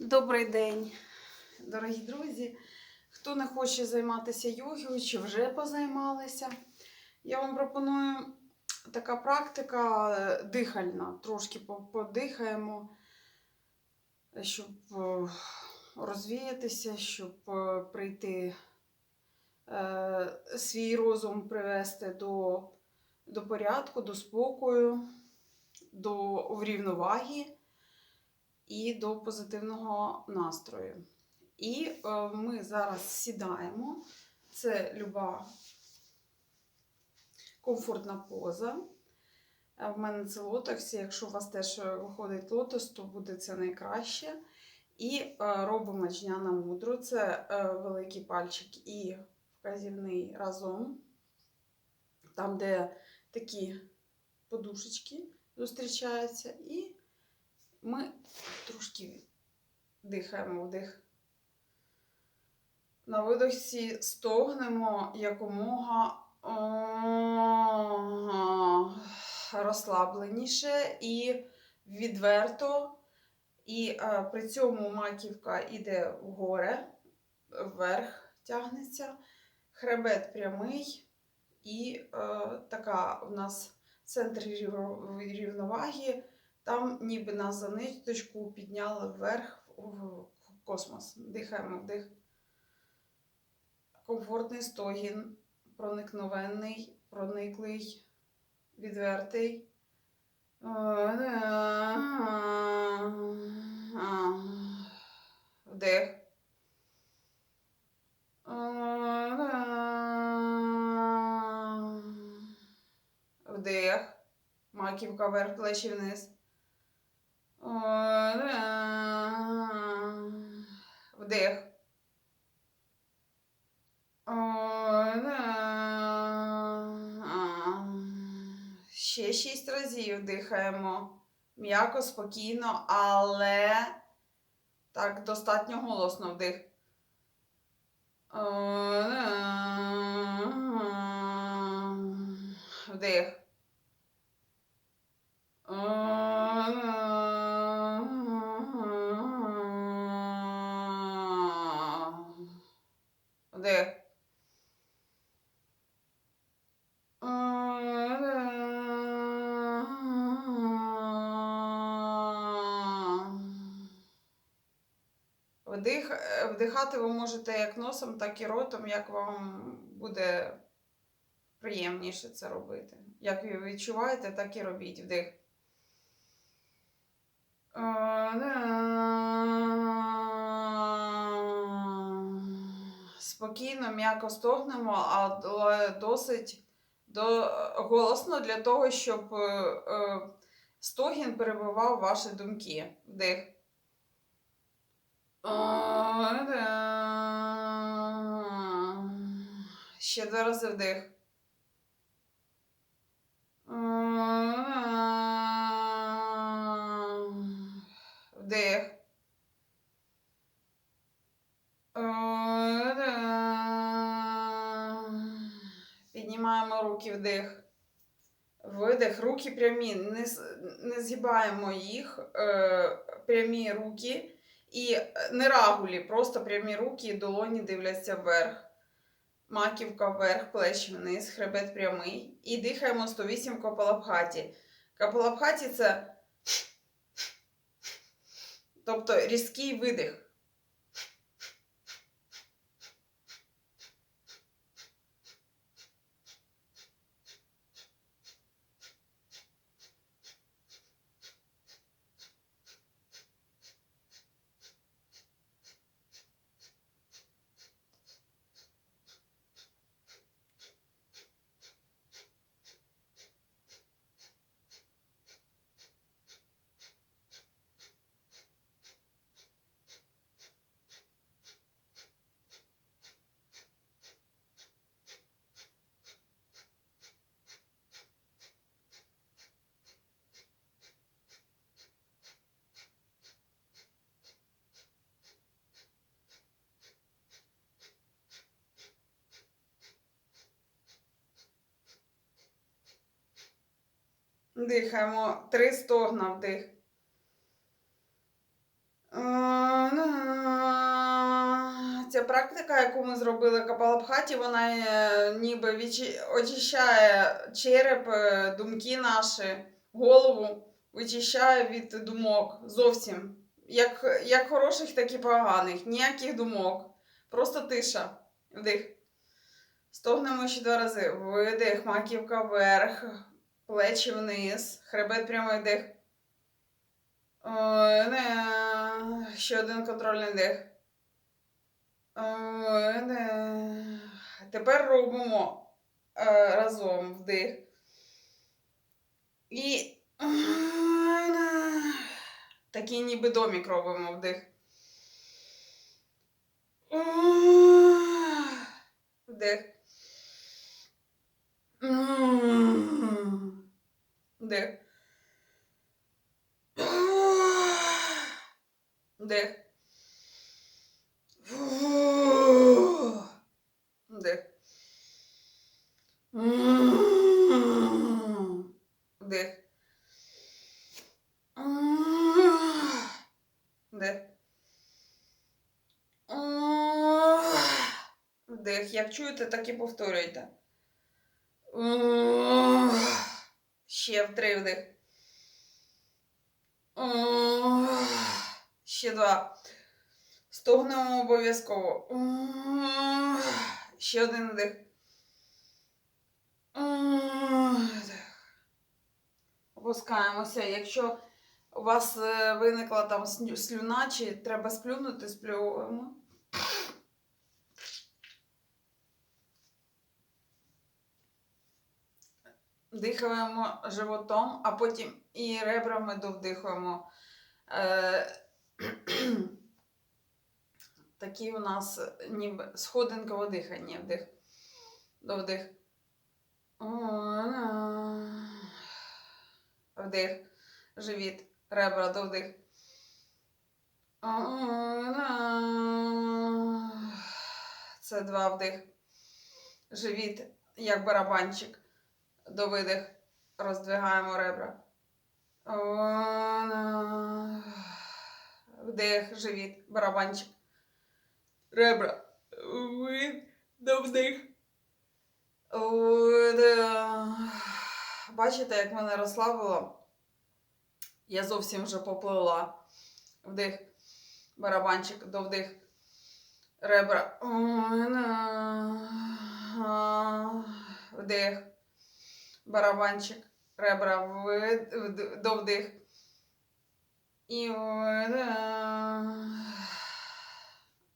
Добрий день, дорогі друзі. Хто не хоче займатися йогою чи вже позаймалися, я вам пропоную така практика е, дихальна. Трошки подихаємо, щоб е, розвіятися, щоб е, прийти свій розум привести до, до порядку, до спокою, до врівноваги і до позитивного настрою. І е, ми зараз сідаємо. Це люба комфортна поза. Е, В мене це лотос. Якщо у вас теж е, виходить лотос, то буде це найкраще. І робимо жняна мудру. Це великий пальчик і вказівний разом. Там, де такі подушечки зустрічаються. І ми трошки дихаємо вдих. На видохі стогнемо якомога розслабленіше і відверто. І при цьому маківка йде вгоре, вверх тягнеться, хребет прямий, і така у нас центр рів- рівноваги. Там ніби нас за ниточку підняли вверх в космос. Дихаємо вдих. Комфортний стогін, проникновенний, прониклий, відвертий. Вдих. Вдих. Маківка вверх, плечі вниз. Ще шість разів дихаємо. М'яко, спокійно, але так достатньо голосно вдих. Вдих. Вдих. Е, вдихати ви можете як носом, так і ротом, як вам буде приємніше це робити. Як ви відчуваєте, так і робіть вдих. Спокійно, м'яко стогнемо, але досить до, голосно для того, щоб е, е, стогін перебивав ваші думки. Вдих. Ще два рази вдих. Вдих. Піднімаємо руки вдих. Видих, руки прямі, не, не згибаємо їх, е, прямі руки. І не рагулі, просто прямі руки і долоні дивляться вверх. Маківка вверх, плечі вниз, хребет прямий. І дихаємо 108 капалабхаті. Капалабхаті це тобто різкий видих. Дихаємо. Три стогна вдих. Ця практика, яку ми зробили Капалабхаті, вона е, ніби відчі- очищає череп, е, думки наші, голову, вичищає від думок зовсім. Як, як хороших, так і поганих. Ніяких думок. Просто тиша. Вдих. Стогнемо ще два рази. Видих, маківка вверх, плечі вниз, хребет прямий не. Ще один контрольний не. Тепер робимо е, разом вдих. І такий ніби домік робимо вдих. Вдих. Вдих. Вдих. Вдих. Вдих. Вдих. Вдих. Як чуєте, так і повторюйте. Ще три вдих. Ще два. Стогнемо обов'язково. Ще один вдих. Опускаємося. Якщо у вас е, виникла там слюна, чи треба сплюнути, сплюємо. Дихаємо животом, а потім і ребрами довдихуємо. Е, Такі у нас ніби сходинкове дихання. Вдих. Довдих. Вдих. Живіт. Ребра довдих. Це два вдих. Живіт, як барабанчик. До видих. Роздвигаємо ребра. Вдих, живіт, барабанчик. Ребра. До вдих. Бачите, як мене розслабило? Я зовсім вже поплила. Вдих. Барабанчик до вдих. Ребра. Вдих. Барабанчик. Ребра. Вид, до вдих. І.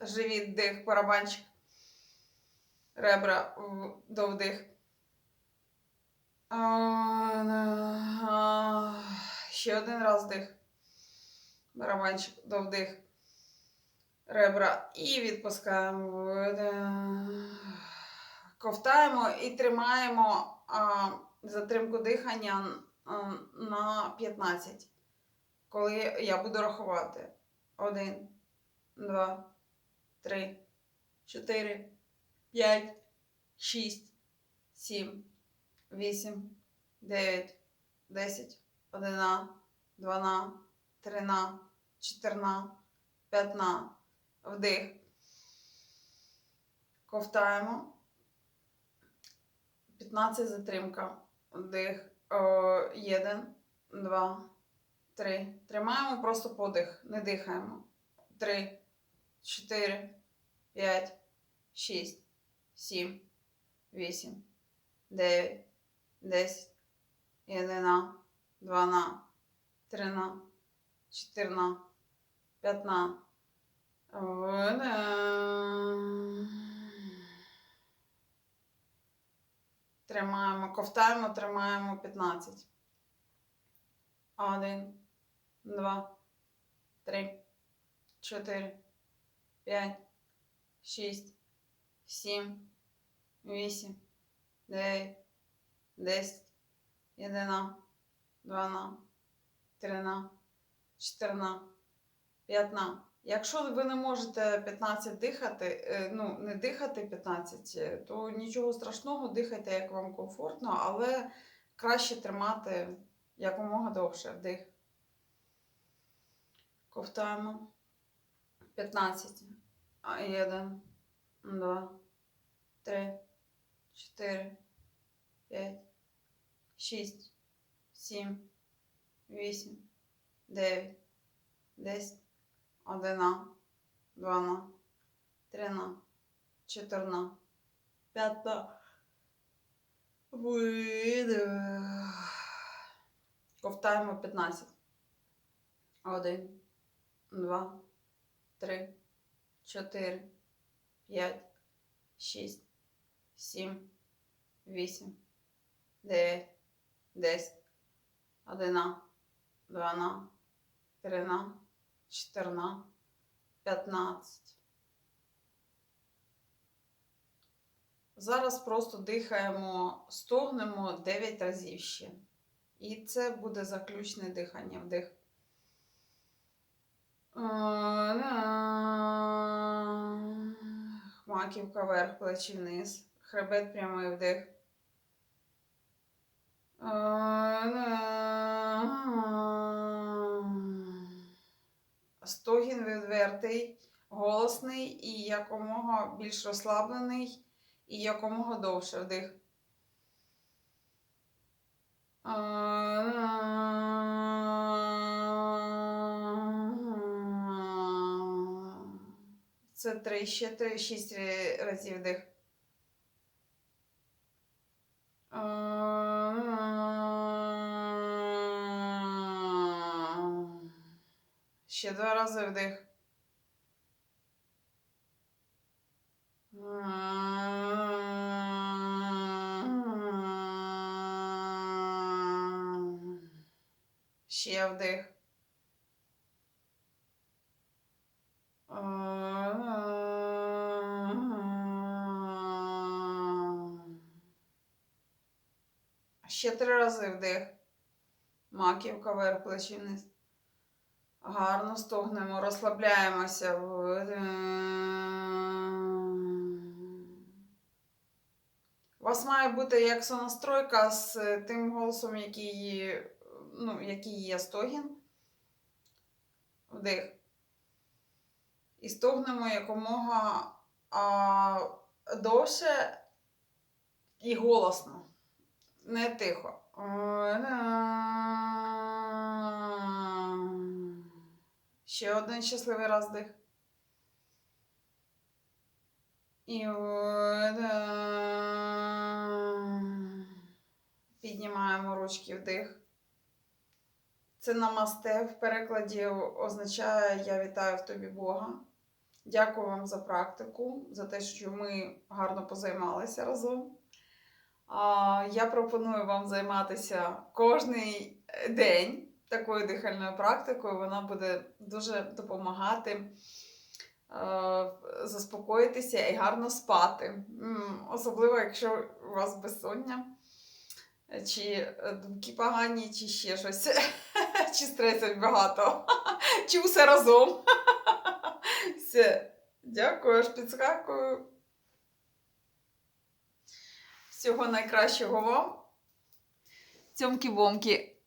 Живіт, вдих, барабанчик. Ребра в- до вдих. Ще один раз вдих. Барабанчик до вдих. Ребра. І відпускаємо. Ковтаємо і тримаємо затримку дихання на 15. Коли я буду рахувати. Один, два, три, чотири, п'ять, шість, сім, вісім, дев'ять, десять, одина, двана, трина, чотирна, п'ятна. Вдих. Ковтаємо. 15 затримка. Вдих. Один, два, три. Тримаємо просто подих. Не дихаємо. Три, чотири, п'ять, шість, сім, вісім, дев'ять, десять, одина, двана, трина, чотирна, п'ятна. Видих. Тримаємо, ковтаємо, тримаємо 15. Один, два, три, чотири, п'ять, шість, сім, вісім, дев'ять, десять, одина, двана, трина, чотирна, п'ятна. Якщо ви не можете 15 дихати, е, ну не дихати 15, е, то нічого страшного, дихайте, як вам комфортно, але краще тримати якомога довше вдих. Ковтаємо. 15. 1, 2, 3, 4, 5, 6, 7, 8, 9, 10. Одина, двана, трина, чотирна, п'ята. Видих. Ковтаємо 15. Один, два, три, чотири, п'ять, шість, сім, вісім, дев'ять, десять, одина, двана, трина чотирна, п'ятнадцять. Зараз просто дихаємо, стогнемо 9 разів ще. І це буде заключне дихання вдих. Маківка вверх, плечі вниз. Хребет прямий вдих. Відвертий, голосний і якомога більш розслаблений, і якомога довше вдих. Це три, ще три, шість разів вдих. Ще два рази вдих. Ще вдих. Ще три рази вдих. Маківка вверх, плечі вниз. Гарно стогнемо, розслабляємося. Вас має бути як сонастройка з тим голосом, який, ну, який є стогін. Вдих. І стогнемо якомога а, довше і голосно. Не тихо. Ще один щасливий раз дих. І ручки вдих. Це намасте в перекладі означає Я вітаю в тобі Бога. Дякую вам за практику, за те, що ми гарно позаймалися разом. Я пропоную вам займатися кожний день такою дихальною практикою. Вона буде дуже допомагати е, заспокоїтися і гарно спати. Особливо, якщо у вас безсоння, чи е, думки погані, чи ще щось, чи стресів багато, чи усе разом. Все. Дякую, аж підскакую. Всього найкращого вам. Цьомки-бомки.